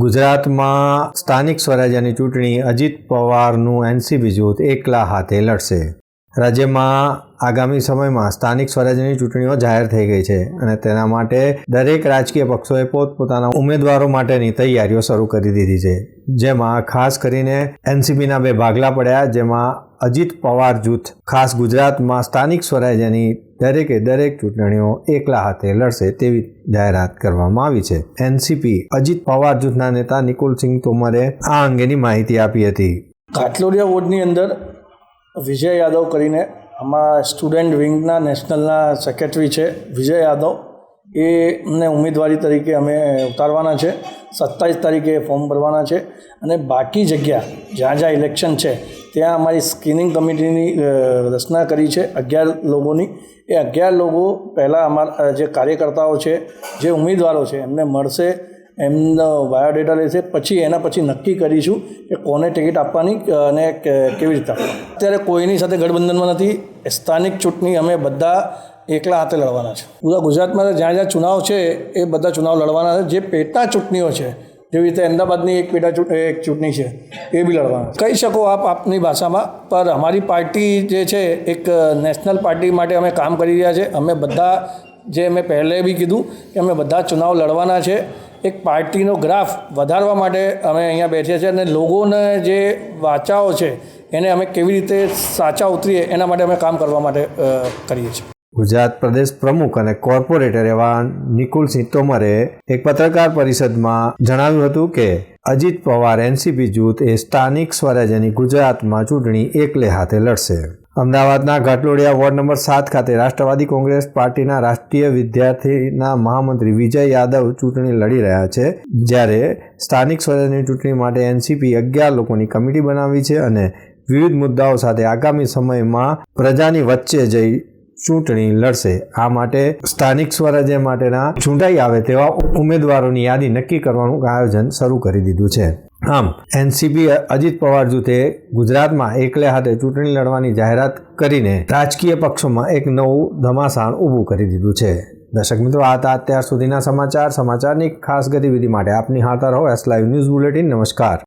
ગુજરાતમાં સ્થાનિક સ્વરાજ્યની ચૂંટણી અજીત પવારનું એનસીપી જૂથ એકલા હાથે લડશે. રાજ્યમાં આગામી સમયમાં સ્થાનિક સ્વરાજ્યની ચૂંટણીઓ જાહેર થઈ ગઈ છે અને તેના માટે દરેક રાજકીય પક્ષોએ પોતપોતાના ઉમેદવારો માટેની તૈયારીઓ શરૂ કરી દીધી છે. જેમાં ખાસ કરીને એનસીપીના બે ભાગલા પડ્યા, જેમાં અજીત પવાર જૂથ, ખાસ ગુજરાતમાં સ્થાનિક સ્વરાજ્યની દરેકે દરેક ચૂંટણીઓ એકલા હાથે લડશે તેવી જાહેરાત કરવામાં આવી છે. એનસીપી અજીત પવાર જૂથના નેતા નિકુલસિંહ તોમરે આ અંગેની માહિતી આપી હતી. કાટલોડિયા વોર્ડની અંદર વિજય યાદવ કરીને આમાં સ્ટુડન્ટ વિંગના નેશનલના સેક્રેટરી છે વિજય યાદવ. એ અમને ઉમેદવારી તરીકે અમે ઉતારવાના છે. સત્તાવીસ તારીખે ફોર્મ ભરવાના છે અને બાકી જગ્યા જ્યાં જ્યાં ઇલેક્શન છે ત્યાં અમારી સ્ક્રીનિંગ કમિટીની રચના કરી છે અગિયાર લોકોની એ અગિયાર લોકો પહેલાં અમારા જે કાર્યકર્તાઓ છે, જે ઉમેદવારો છે એમને મળશે. એમનો બાયોડેટા લેશે પછી એના પછી નક્કી કરીશું કે કોને ટિકિટ આપવાની અને કેવી રીતે અત્યારે કોઈની સાથે ગઠબંધનમાં નથી. સ્થાનિક ચૂંટણી અમે બધા એકલા હાથે લડવાના છે. પૂરા ગુજરાતમાં જ્યાં જ્યાં ચુનાવ છે એ બધા ચુનાવ લડવાના છે. જે પેટા ચૂંટણીઓ છે, જેવી રીતે અમદાવાદની એક પેટા એક ચૂંટણી છે, એ બી લડવાના કહી શકો આપ આપની ભાષામાં, પર અમારી પાર્ટી જે છે, એક નેશનલ પાર્ટી માટે અમે કામ કરી રહ્યા છે. અમે બધા, જે મેં પહેલે બી કીધું, કે અમે બધા ચુનાવ લડવાના છે. એક પાર્ટીનો ગ્રાફ વધારવા માટે અમે અહીંયા બેઠ્યા છીએ અને લોકોને જે વાચાઓ છે, એને અમે કેવી રીતે સાચા ઉતરીએ, એના માટે અમે કામ કરવા માટે કરીએ છીએ. ગુજરાત પ્રદેશ પ્રમુખ અને કોર્પોરેટર એવા નિકુલસિંહ તોમરે એક પત્રકાર પરિષદમાં જણાવ્યું હતું કે, અજીત પવાર, એનસીપી જૂથ એ સ્થાનિક સ્વરાજ્યની ગુજરાતમાં ચૂંટણી એકલે હાથે લડશે. અમદાવાદના ઘાટલોડિયા વોર્ડ નંબર સાત ખાતે રાષ્ટ્રવાદી કોંગ્રેસ પાર્ટીના રાષ્ટ્રીય વિદ્યાર્થીના મહામંત્રી વિજય યાદવ ચૂંટણી લડી રહ્યા છે, જ્યારે સ્થાનિક સ્વરાજ્યની ચૂંટણી માટે એનસીપી અગિયાર લોકોની કમિટી બનાવી છે અને વિવિધ મુદ્દાઓ સાથે આગામી સમયમાં પ્રજાની વચ્ચે જઈ ચૂંટણી લડશે. આ માટે સ્થાનિક સ્વરાજ્ય માટેના ચૂંટાઈ આવે તેવા ઉમેદવારોની યાદી નક્કી કરવાનું આયોજન શરૂ કરી દીધું છે. આમ એનસીપી અજીત પવાર જૂથે ગુજરાતમાં એકલે હાથે ચૂંટણી લડવાની જાહેરાત કરીને રાજકીય પક્ષોમાં એક નવું ધમાસાણ ઊભું કરી દીધું છે. દર્શક મિત્રો, આ હતા અત્યાર સુધીના સમાચાર. સમાચારની ખાસ ગતિવિધિ માટે આપની હાથા રહો એસ લાઈવ ન્યૂઝ બુલેટિન નમસ્કાર.